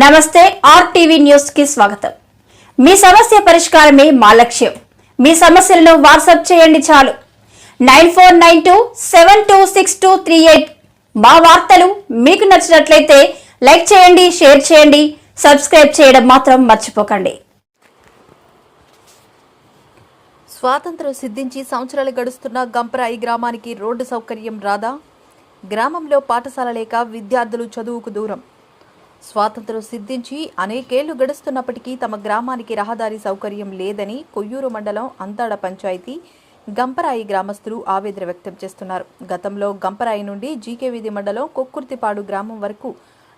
నమస్తే ఆర్టీవీ న్యూస్కి స్వాగతం. మీ సమస్య పరిష్కారమే మా లక్ష్యం. మీ సమస్యలను వాట్సాప్ చేయండి చాలు. Nine four nine two seven two six two three eight మా వార్తలు మీకు నచ్చినట్లయితే లైక్ చేయండి షేర్ చేయండి సబ్స్క్రైబ్ చేయడం మాత్రం మర్చిపోకండి. స్వాతంత్రం సిద్ధించి సంవత్సరాలు గడుస్తున్న గంపరాయి గ్రామానికి రోడ్డు సౌకర్యం రాదా? గ్రామంలో పాఠశాల లేక విద్యార్థులు చదువుకు దూరం. స్వాతంత్రం సిద్ధించి అనేకేళ్ళు గడుస్తున్నప్పటికీ తమ గ్రామానికి రహదారి సౌకర్యం లేదని కొయ్యూరు మండలం అంతాడ పంచాయతీ గంపరాయి గ్రామస్తులు ఆవేదన వ్యక్తం చేస్తున్నారు. గతంలో గంపరాయి నుండి జీకే వీధి మండలం కొక్కుర్తిపాడు గ్రామం వరకు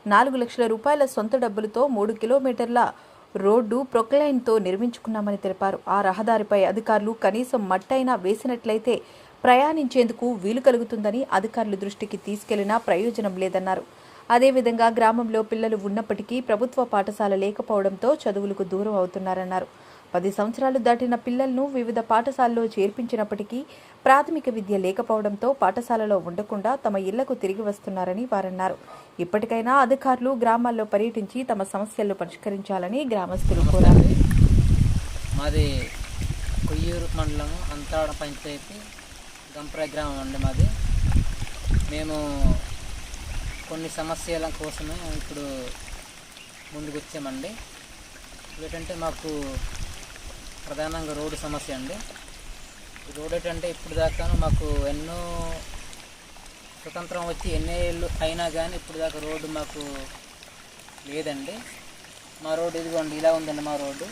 నాలుగు లక్షల రూపాయల సొంత డబ్బులతో మూడు కిలోమీటర్ల రోడ్డు ప్రొక్లైన్తో నిర్మించుకున్నామని తెలిపారు. ఆ రహదారిపై అధికారులు కనీసం మట్టైనా వేసినట్లయితే ప్రయాణించేందుకు వీలు కలుగుతుందని అధికారుల దృష్టికి తీసుకెళ్ళినా ప్రయోజనం లేదన్నారు. అదేవిధంగా గ్రామంలో పిల్లలు ఉన్నప్పటికీ ప్రభుత్వ పాఠశాల లేకపోవడంతో చదువులకు దూరం అవుతున్నారన్నారు. పది సంవత్సరాలు దాటిన పిల్లలను వివిధ పాఠశాలలో చేర్పించినప్పటికీ ప్రాథమిక విద్య లేకపోవడంతో పాఠశాలలో ఉండకుండా తమ ఇళ్ళకు తిరిగి వస్తున్నారని వారన్నారు. ఇప్పటికైనా అధికారులు గ్రామాల్లో పర్యటించి తమ సమస్యలను పరిష్కరించాలని గ్రామస్తులు కోరారు. మాది కొయ్యూరు మండలం అంతాడ పంచాయతీ గంప్ర గ్రామం అండి మాది. మేము కొన్ని సమస్యల కోసమే ఇప్పుడు ముందుకు వచ్చామండి ఏంటంటే మాకు ప్రధానంగా రోడ్డు సమస్య అండి. ఈ రోడ్ ఏంటంటే ఇప్పుడు దాకాను మాకు ఎన్నో స్వతంత్రం వచ్చి ఎన్ని ఏళ్ళు అయినా కానీ ఇప్పుడు దాకా రోడ్డు మాకు లేదండి. మా రోడ్డు ఇదిగోండి ఇలా ఉందండి మా రోడ్డు.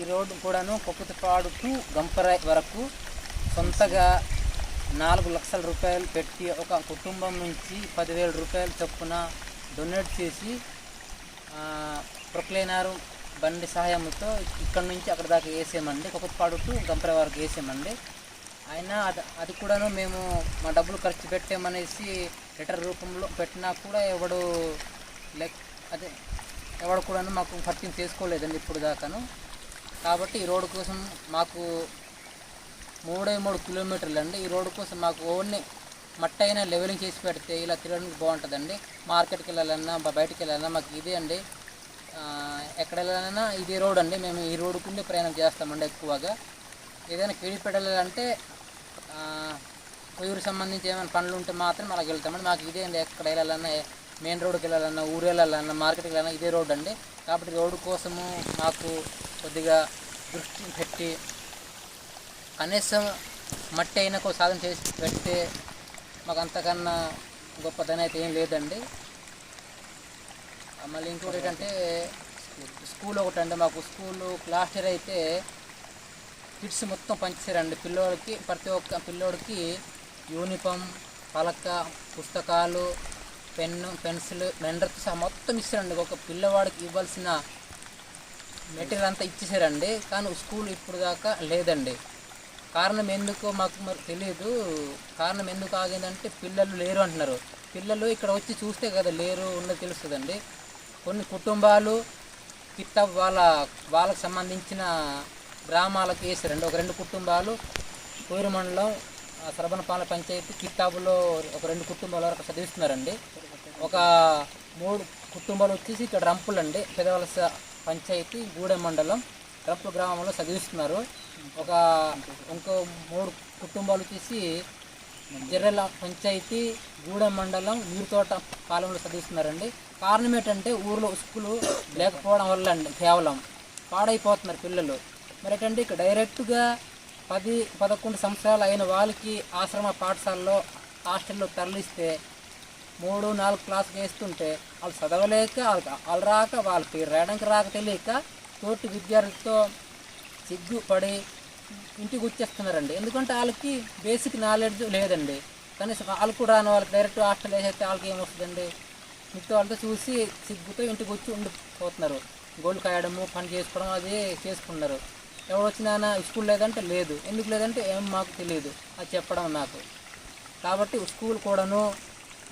ఈ రోడ్డు కూడాను కొక్కుతిపాడు టు గంపరాయ్ వరకు సొంతగా నాలుగు లక్షల రూపాయలు పెట్టి ఒక కుటుంబం నుంచి పదివేల రూపాయలు చొప్పున డొనేట్ చేసి ప్రొక్లైనారు బండి సహాయంతో ఇక్కడ నుంచి అక్కడ దాకా వేసేమండి కొక్కుతిపాడు టు గంపరాయ్ వరకు వేసేయమండి. అయినా అది అది కూడాను మేము మా డబ్బులు ఖర్చు పెట్టామనేసి లెటర్ రూపంలో పెట్టినా కూడా ఎవడు లైక్ అదే ఎవడు కూడాను మాకు ఖర్చు చేసుకోలేదండి ఇప్పుడు దాకాను. కాబట్టి ఈ రోడ్డు కోసం మాకు మూడే మూడు కిలోమీటర్లు అండి. ఈ రోడ్డు కోసం మాకు ఓన్లీ మట్ట అయినా లెవెలింగ్ చేసి పెడితే ఇలా తిరగడానికి బాగుంటుందండి. మార్కెట్కి వెళ్ళాలన్నా బయటకు వెళ్ళాలన్నా మాకు ఇదే అండి. ఎక్కడ వెళ్ళాలన్నా ఇదే రోడ్ అండి. మేము ఈ రోడ్డుకుండే ప్రయాణం చేస్తామండి ఎక్కువగా. ఏదైనా కేడి పెట్టాలంటే ఊరికి సంబంధించి ఏమైనా పనులు ఉంటే మాత్రం అలాగ వెళ్తామండి. మాకు ఇదే అండి. ఎక్కడ వెళ్ళాలన్నా మెయిన్ రోడ్కి వెళ్ళాలన్నా ఊరు వెళ్ళాలన్నా మార్కెట్కి వెళ్ళాలన్నా ఇదే రోడ్ అండి. కాబట్టి రోడ్డు కోసము మాకు కొద్దిగా దృష్టి పెట్టి కనీసం మట్టి అయినా ఒక సాధన చేసి పెడితే మాకు అంతకన్నా గొప్పదని అయితే ఏం లేదండి. మళ్ళీ ఇంకోటి ఏంటంటే స్కూల్ ఒకటి అండి మాకు. స్కూల్ క్లాస్ ఇయర్ అయితే కిట్స్ మొత్తం పంచారండి పిల్లోడికి ప్రతి ఒక్క పిల్లోడికి యూనిఫామ్ పలక పుస్తకాలు పెన్ను పెన్సిల్ మెండర్తో సహా మొత్తం ఇచ్చారండి ఒక పిల్లవాడికి ఇవ్వాల్సిన మెటీరియల్ అంతా ఇచ్చేసారండి కానీ స్కూల్ ఇప్పుడు దాకా లేదండి. కారణం ఎందుకో మాకు మరి తెలియదు కారణం ఎందుకు ఆగిందంటే పిల్లలు లేరు అంటున్నారు. పిల్లలు ఇక్కడ వచ్చి చూస్తే కదా లేరు ఉన్నది తెలుస్తుందండి. కొన్ని కుటుంబాలు కిత్త వాళ్ళ వాళ్ళకు సంబంధించిన గ్రామాలకు వేసారండి ఒక రెండు కుటుంబాలు కోయిరు మండలం ఆ, పంచాయతీ కిత్తాబులో ఒక రెండు కుటుంబాల వరకు చదివిస్తున్నారండి. ఒక మూడు కుటుంబాలు వచ్చేసి ఇక్కడ రంపులండి. పెదవలస పంచాయతీ గూడెం మండలం. రంపు గ్రామంలో చదివిస్తున్నారు. ఒక ఇంకో మూడు కుటుంబాలు వచ్చేసి జర్రెల పంచాయతీ గూడెం మండలం నీరుతోట పాలెంలో చదివిస్తున్నారండి. కారణం ఏంటంటే ఊర్లో స్కూలు లేకపోవడం వల్ల అండి కేవలం. పాడైపోతున్నారు పిల్లలు. మరి ఏంటంటే ఇక్కడ డైరెక్ట్గా పది పదకొండు సంవత్సరాలు అయిన వాళ్ళకి ఆశ్రమ పాఠశాలలో హాస్టల్లో తరలిస్తే మూడు నాలుగు క్లాసులు వేస్తుంటే వాళ్ళు చదవలేక వాళ్ళకి వాళ్ళు రాక వాళ్ళకి రాయడానికి రాక తెలియక తోటి విద్యార్థులతో సిగ్గుపడి ఇంటికి వచ్చేస్తున్నారండి. ఎందుకంటే వాళ్ళకి బేసిక్ నాలెడ్జ్ లేదండి. కనీసం వాళ్ళు కూడా రాని వాళ్ళకి డైరెక్ట్ హాస్టల్ వేసేస్తే వాళ్ళకి ఏమొస్తుందండి? మిగతా వాళ్ళతో చూసి సిగ్గుతో ఇంటికి వచ్చి ఉండిపోతున్నారు. గోల్డ్ కాయడము పని చేసుకోవడం అది చేసుకున్నారు ఎవరు వచ్చినా స్కూల్ లేదంటే లేదు. ఎందుకు లేదంటే ఏం మాకు తెలియదు. అది చెప్పడం నాకు. కాబట్టి స్కూల్ కూడాను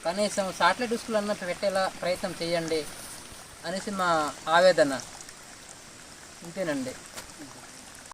కనీసం సాటిలైట్ స్కూల్ అన్న పెట్టేలా ప్రయత్నం చేయండి అనేసి మా ఆవేదన. ఇంతేనండి.